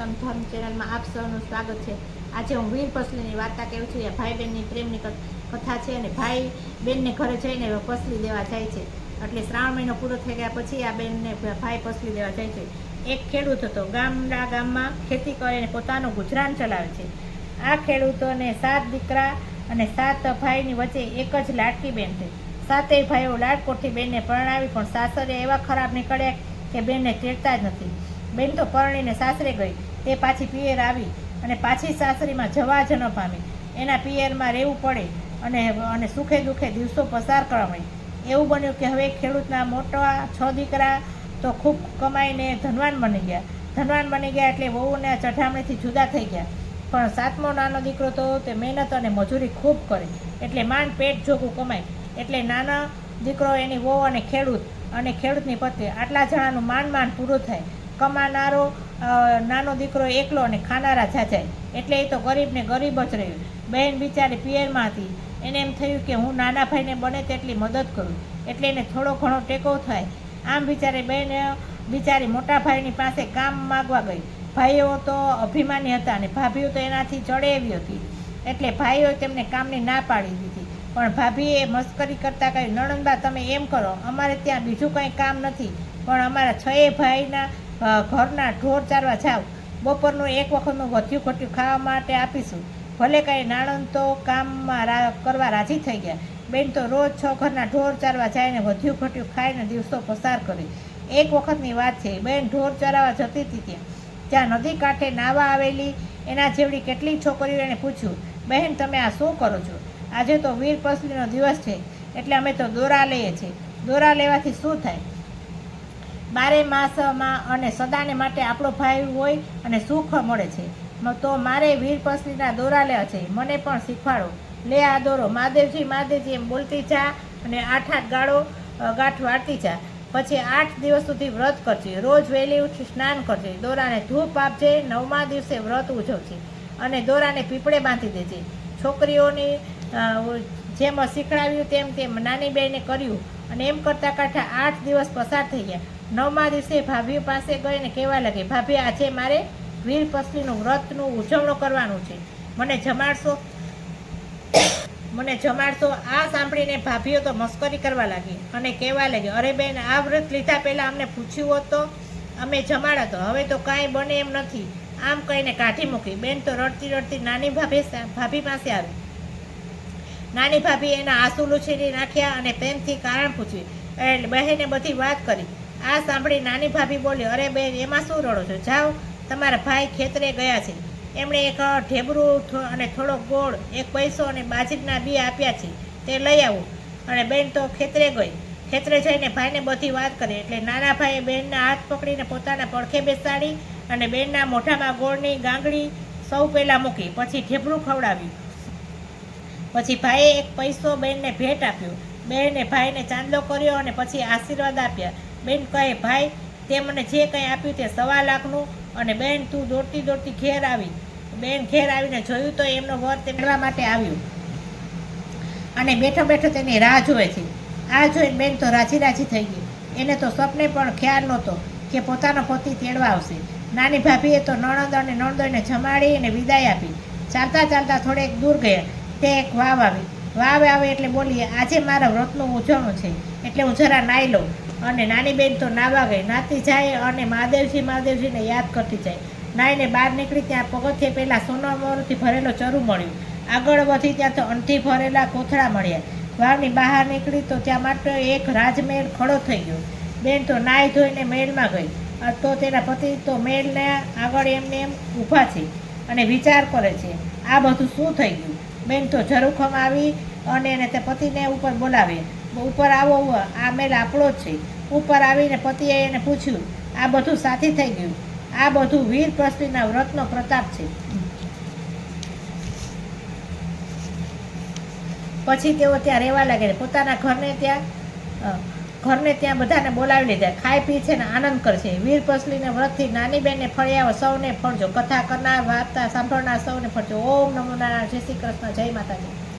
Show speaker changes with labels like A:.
A: સનાતન ધર્મ ચેનલમાં આપ સૌનું સ્વાગત છે. આજે હું વીર પસલીની વાર્તા કહું છું. એ ભાઈ બહેનની પ્રેમની કથા છે અને ભાઈ બેનને ઘરે જઈને પસલી દેવા જાય છે. એટલે શ્રાવણ મહિનો પૂરો થઈ ગયા પછી આ બેનને ભાઈ પસલી દેવા જાય છે. એક ખેડૂત હતો. ગામડા ગામમાં ખેતી કરીને પોતાનું ગુજરાન ચલાવે છે. આ ખેડૂતોને સાત દીકરા અને સાત ભાઈની વચ્ચે એક જ લાડકી બેન છે. સાતેય ભાઈઓ લાડકોટથી બેનને પરણાવી પણ સાસરે એવા ખરાબ નીકળ્યા કે બેનને ચેડતા જ નથી. બેન તો પરણીને સાસરે ગઈ. તે પાછી પિયર આવી અને પાછી સાસરીમાં જવા જ ન પામી. એના પિયરમાં રહેવું પડે અને અને સુખે દુઃખે દિવસો પસાર કરવા મળી એવું બન્યું કે હવે ખેડૂતના મોટા છ દીકરા તો ખૂબ કમાઈને ધનવાન બની ગયા. ધનવાન બની ગયા એટલે વહુને ચઢામણીથી જુદા થઈ ગયા. પણ સાતમો નાનો દીકરો તો તે મહેનત અને મજૂરી ખૂબ કરે. એટલે માંડ પેટ જોગું કમાય. એટલે નાનો દીકરો એની વહુ અને ખેડૂત અને ખેડૂતની પત્ની આટલા જણાનું માંડ માંડ પૂરું થાય. કમાનારો નાનો દીકરો એકલો અને ખાનારા જાજાય. એટલે એ તો ગરીબને ગરીબ જ રહ્યું. બહેન બિચારી પિયરમાં હતી એને એમ થયું કે હું નાના ભાઈને બને તેટલી મદદ કરું. એટલે એને થોડો ઘણો ટેકો થાય. આમ બિચારી બહેન, બિચારી મોટા ભાઈની પાસે કામ માગવા ગઈ. ભાઈઓ તો અભિમાની હતા અને ભાભીઓ તો એનાથી ચડે એવી હતી. એટલે ભાઈઓ તેમને કામની ના પાડી દીધી. પણ ભાભીએ મસ્કરી કરતાં કહ્યું, નણંદબા, તમે એમ કરો. અમારે ત્યાં બીજું કંઈ કામ નથી. પણ અમારા છએ ભાઈના ઘરના ઢોર ચારવા જાવ. બપોરનું એક વખતનું વધ્યું ઘટ્યું ખાવા માટે આપીશું. ભલે કાંઈ નાણંદ તો કામમાં રા- કરવા રાજી થઈ ગયા. બેન તો રોજ છ ઘરના ઢોર ચારવા જાય ને વધ્યું ઘટ્યું ખાઈને દિવસો પસાર કરે. એક વખતની વાત છે, બેન ઢોર ચરાવવા જતી હતી ત્યાં. ત્યાં નદી કાંઠે નાવા આવેલી, એના જેવડી કેટલી છોકરીઓ એને પૂછ્યું બહેન તમે આ શું કરો છો? આજે તો વીર પસલીનો દિવસ છે, એટલે અમે તો દોરા લઈએ છીએ. દોરા લેવાથી શું થાય? બારે માસમાં અને સદાને માટે આપણો ભાઈ હોય અને સુખ મળે છે. તો મારે વીર દોરા લેવા છે. મને પણ શીખવાડો. લે આ દોરો. મહાદેવજી મહાદેવજી એમ બોલતી જા અને આઠ આઠ ગાળો ગાંઠ વાળતી જા. પછી આઠ દિવસ સુધી વ્રત કરજે. રોજ વહેલી ઉઠી સ્નાન કરજે. દોરાને ધૂપ આપજે. નવમા દિવસે વ્રત ઉજવજે અને દોરાને પીપળે બાંધી દેજે. છોકરીઓની જેમ શીખડાવ્યું તેમ તેમ નાની બહેને કર્યું અને એમ કરતાં કરતાં આઠ દિવસ પસાર થઈ ગયા. નવમા દિવસે ભાભી પાસે ગઈને કહેવા લાગી, ભાભી, આજે મારે વીર પસલીનું વ્રતનું ઉજવણું કરવાનું છે. મને જમાડશો? મને જમાડશો? આ સાંભળીને ભાભીઓ તો મસ્કરી કરવા લાગી અને કહેવા લાગી, અરે બેન, આ વ્રત લીધા પહેલાં અમને પૂછ્યું હોત તો? અમે જમાડા તો. હવે તો કાંઈ બને એમ નથી. આમ કહીને કાઢી મૂકી. બેન તો રડતી રડતી નાની ભાભી ભાભી પાસે આવી. નાની ભાભી એના આંસુ લૂછીને નાખ્યા અને પ્રેમથી કારણ પૂછ્યું. એટલે બહેને બધી વાત કરી. આ સાંભળી નાની ભાભી બોલી, અરે બેન, એમાં શું રડો છો? જાઓ. તમારા ભાઈ ખેતરે ગયા છે. એમણે એક ઢેબરું અને થોડો ગોળ, એક પૈસો અને બાજરીના બી આપ્યા છે. તે લઈ આવું. અને બેન તો ખેતરે ગઈ. ખેતરે જઈને ભાઈને બધી વાત કરી. એટલે નાના ભાઈએ બેનના હાથ પકડીને પોતાના પડખે બેસાડી અને બેનના મોઢામાં ગોળની ગાંગડી સૌ પહેલાં મૂકી. પછી ઢેબરું ખવડાવ્યું. પછી ભાઈએ એક પૈસો બેનને ભેટ આપ્યો. બેને ભાઈને ચાંદલો કર્યો અને પછી આશીર્વાદ આપ્યા. બેન કહે, ભાઈ, તે મને જે કંઈ આપ્યું તે સવા લાખનું અને બેન, તું દોડતી દોડતી ઘેર આવી. બેન ઘેર આવીને જોયું તો એમનો વર તેડવા માટે આવ્યું. અને બેઠો બેઠો તેની રાહ જોવે છે. આ જોઈને બેન તો રાજી રાજી થઈ ગઈ. એને તો સ્વપ્ને પણ ખ્યાલ નહોતો કે પોતાનો પતિ તેડવા આવશે. નાની ભાભીએ તો નણંદ અને નણંદોને જમાડી અને વિદાય આપી. ચાલતા ચાલતા થોડેક દૂર ગયા. તે એક વાવ આવી. વાવ આવે એટલે બોલીએ, આજે મારા વ્રતનું ઉજવણું છે. એટલે હું જરા નાઈ લઉં. અને નાની બેન તો નાવા ગઈ નાતી જાય અને મહાદેવજી, મહાદેવજીને યાદ કરતી જાય. નાઈને બહાર નીકળી ત્યાં પગથિયે પહેલાં સોનામોરથી ભરેલો ચરુ મળ્યું. આગળ વધી ત્યાં તો અંઠી ભરેલા કોથળા મળ્યા. વાવની બહાર નીકળી તો ત્યાં માટે એક રાજમહેલ ખડો થઈ ગયો. બેન તો નાઈ ધોઈને મહેલમાં ગઈ. તો તેના પતિ તો મહેલને આગળ એમને એમ ઊભા છે અને વિચાર કરે છે, આ બધું શું થઈ ગયું? બેન તો ઝરૂખમ આવી અને એને તે પતિને ઉપર બોલાવે. ઉપર આવો આ મેલ આપણો જ છે. ઉપર આવીને પતિએ એને પૂછ્યું, આ બધું સાથી થઈ ગયું? આ બધું વીર પ્રસલીના વ્રતનો પ્રતાપ છે. પછી તેઓ ત્યાં રહેવા લાગે પોતાના ઘરને ત્યાં ઘરને ત્યાં બધાને બોલાવી લીધા. ખાઈ પી છે ને આનંદ કરશે. વીર પસલીને વ્રતથી નાની બેનને ફળિયાઓ સૌને ફળજો કથા કરનાર, વાર્તા સાંભળનાર સૌને ફળજો ઓમ નમો નારાયણ. જય શ્રી કૃષ્ણ. જય માતાજી.